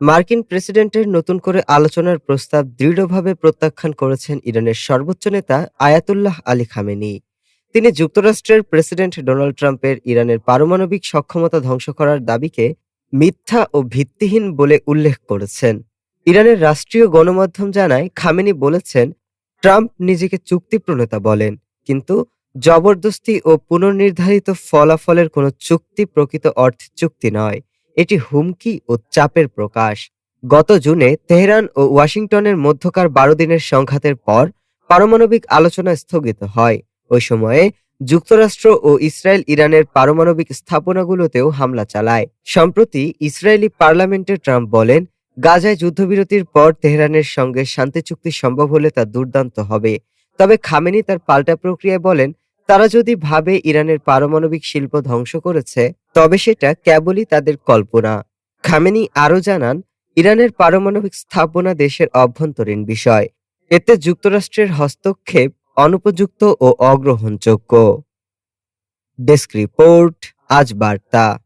মার্কিন প্রেসিডেন্টের নতুন করে আলোচনার প্রস্তাব দৃঢ়ভাবে প্রত্যাখ্যান করেছেন ইরানের সর্বোচ্চ নেতা আয়াতুল্লাহ আলী খামেনি। তিনি যুক্তরাষ্ট্রের প্রেসিডেন্ট ডোনাল্ড ট্রাম্পের ইরানের পারমাণবিক সক্ষমতা ধ্বংস করার দাবিকে মিথ্যা ও ভিত্তিহীন বলে উল্লেখ করেছেন। ইরানের রাষ্ট্রীয় গণমাধ্যম জানায়, খামেনি বলেছেন, ট্রাম্প নিজেকে চুক্তি প্রণেতা বলেন, কিন্তু জবরদস্তি ও পুনর্নির্ধারিত ফলাফলের কোনো চুক্তি প্রকৃত অর্থে চুক্তি নয়। এটি হুমকি ও চাপের প্রকাশ। গত জুনে তেহরান ও ওয়াশিংটনের মধ্যকার বারো দিনের সংঘাতের পর পারমাণবিক আলোচনা স্থগিত হয়। ওই সময়ে যুক্তরাষ্ট্র ও ইসরায়েল ইরানের পারমাণবিক স্থাপনাগুলোতেও হামলা চালায়। সম্প্রতি ইসরায়েলি পার্লামেন্টে ট্রাম্প বলেন, গাজায় যুদ্ধবিরতির পর তেহরানের সঙ্গে শান্তি চুক্তি সম্ভব হলে তা দুর্দান্ত হবে। তবে খামেনি তার পাল্টা প্রক্রিয়ায় বলেন তারা যদি ভাবে ইরানের পারমাণবিক শিল্প ধ্বংস করেছে, তবে সেটা কেবলই তাদের কল্পনা। খামেনি আরও জানান, ইরানের পারমাণবিক স্থাপনা দেশের অভ্যন্তরীণ বিষয়। এতে যুক্তরাষ্ট্রের হস্তক্ষেপ অনুপযুক্ত ও অগ্রহণযোগ্য। ডেস্ক রিপোর্ট, আজ বার্তা।